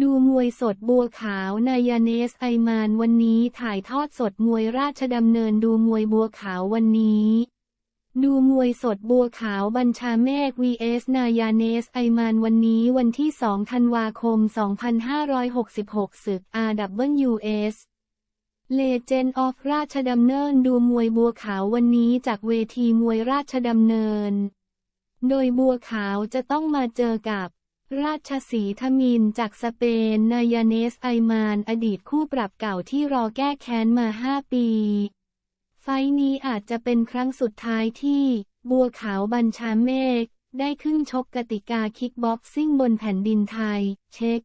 ดูมวยสดบัวขาวนายาเนสไอมานวันนี้ถ่ายทอดสดมวยราชดำเนินดูมวยบัวขาววันนี้ ดูมวยสดบัวขาวบัญชาเมฆ vs นายาเนสไอมานวันนี้วันที่ 2 ธันวาคม 2566 ศึก RWS Legend of ราชดำเนินดูมวยบัวขาววันนี้จากเวทีมวยราชดำเนิน โดยบัวขาวจะต้องมาเจอกับ ราชสีทมินจากสเปน นายเนสไอมาน อดีตคู่ปรับเก่าที่รอแก้แค้นมา 5 ปี ไฟท์นี้อาจจะเป็นครั้งสุดท้ายที่บัวขาวบัญชาเมฆได้ขึ้นชกกติกาคิกบ็อกซิ่งบนแผ่นดินไทย เช็ค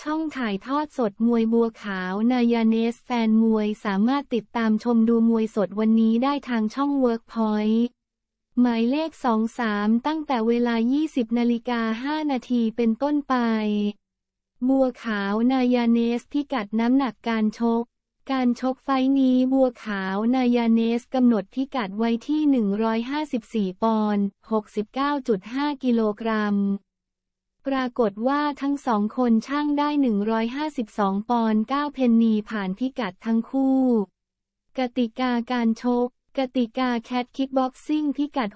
ช่องถ่ายทอดสดมวยบัวขาวนายเนสแฟนมวยสามารถติดตามชมดูมวยสดวันนี้ได้ทางช่องเวิร์กพอยต์ หมายเลข 23 ตั้งแต่เวลา 20 นาฬิกา 5 นาทีเป็นต้นไป บัวขาวนายาเนสพิกัดน้ำหนักการชก การชกไฟนี้บัวขาวนายาเนสกำหนดพิกัดไว้ที่ 154 ปอนด์ 69.5 กิโลกรัม ปรากฏว่าทั้งสองคนช่างได้ 152 ปอนด์ 9 เพนนีผ่านพิกัดทั้งคู่ กติกาการชก กติกาแคทคิกบ็อกซิ่งพิกัด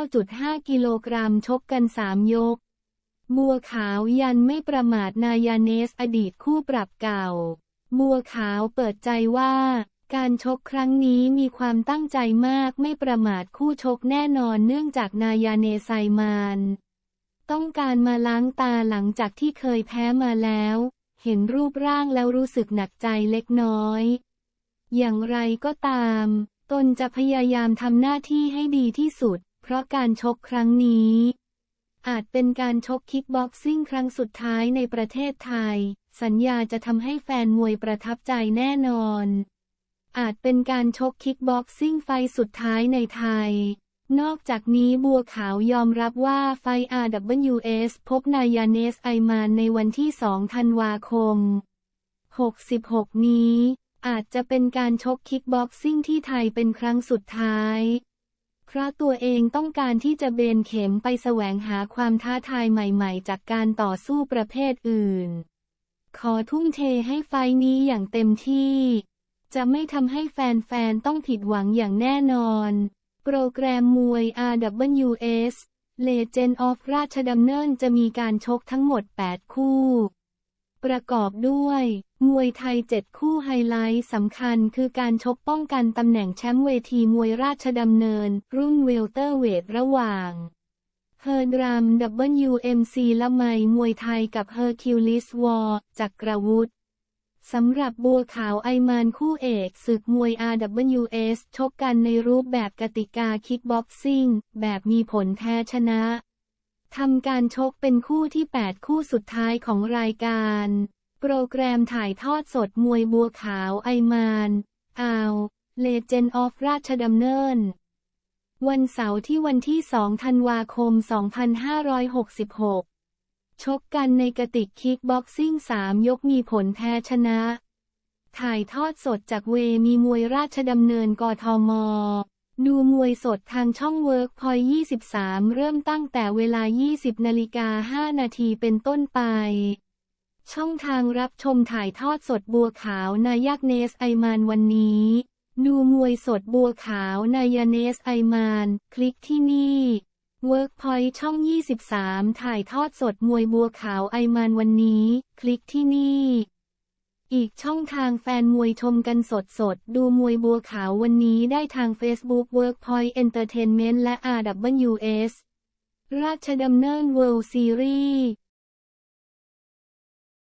69.5 กิโลกรัมชกกัน 3 ยก บัวขาวยันไม่ประมาทนายาเนสอดีตคู่ปรับเก่า บัวขาวเปิดใจว่า การชกครั้งนี้มีความตั้งใจมากไม่ประมาทคู่ชกแน่นอนเนื่องจากนายาเนไซมานต้องการมาล้างตาหลังจากที่เคยแพ้มาแล้ว เห็นรูปร่างแล้วรู้สึกหนักใจเล็กน้อย อย่างไรก็ตาม ตนจะพยายามทำหน้าที่ให้ดีที่สุด เพราะการชกครั้งนี้ อาจเป็นการชกคิกบ็อกซิ่งครั้งสุดท้ายในประเทศไทย สัญญาจะทำให้แฟนมวยประทับใจแน่นอน อาจเป็นการชกคิกบ็อกซิ่งไฟสุดท้ายในไทย นอกจากนี้บัวขาวยอมรับว่าไฟ RWS พบนายาเนสไอมานในวันที่ 2 ธันวาคม 66 นี้ อาจจะเป็นการชกคิกบ็อกซิ่งที่ไทยเป็นครั้งสุดท้าย เพราะตัวเองต้องการที่จะเบนเข็มไปแสวงหาความท้าทายใหม่ๆ จากการต่อสู้ประเภทอื่น ขอทุ่มเทให้ไฟนี้อย่างเต็มที่ จะไม่ทำให้แฟนๆ ต้องผิดหวังอย่างแน่นอน โปรแกรมมวย RWS Legend of ราชดำเนินจะมีการชกทั้งหมด 8 คู่ ประกอบด้วย มวยไทย 7 คู่ไฮไลท์สำคัญคือการชกป้องกันตำแหน่งแชมป์เวทีมวยราชดำเนิน รุ่นเวลเตอร์เวทระหว่างเฮอร์ดรัม WMC ละไมมวยไทยกับเฮอร์คิวลิสวอร์จากกระวุธสำหรับบัวขาวไอมานคู่เอกศึกมวย RWS ชกกันในรูปแบบกติกาคิกบ็อกซิ่ง แบบมีผลแพ้ชนะ ทำการชกเป็นคู่ที่ 8 คู่สุดท้ายของรายการ โปรแกรมถ่ายทอดสดมวยบัวขาวไอมานอาวเลเจนด์ออฟราชดำเนิน วันเสาร์ที่วันที่ 2 ธันวาคม 2566 ชกกันในกติกคิกบ็อกซิ่ง 3 ยกมีผลแพ้ชนะ ถ่ายทอดสดจากเวมีมวยราชดำเนินกทม ดูมวยสดทางช่องเวิร์กพอย23 เริ่มตั้งแต่เวลา 20 นาฬิกา 5 นาทีเป็นต้นไป ช่องทางรับชมถ่ายทอดสดบัวขาวนายากเนสไอมานวันนี้ ดูมวยสดบัวขาวนายเนสไอมาน คลิกที่นี่ Workpoint ช่อง 23 ถ่ายทอดสดมวยบัวขาวไอมานวันนี้ คลิกที่นี่ อีกช่องทางแฟนมวยชมกันสดสดๆดูมวยบัวขาววันนี้ได้ทาง Facebook Workpoint Entertainment และ RWS ราชดำเนิน World Series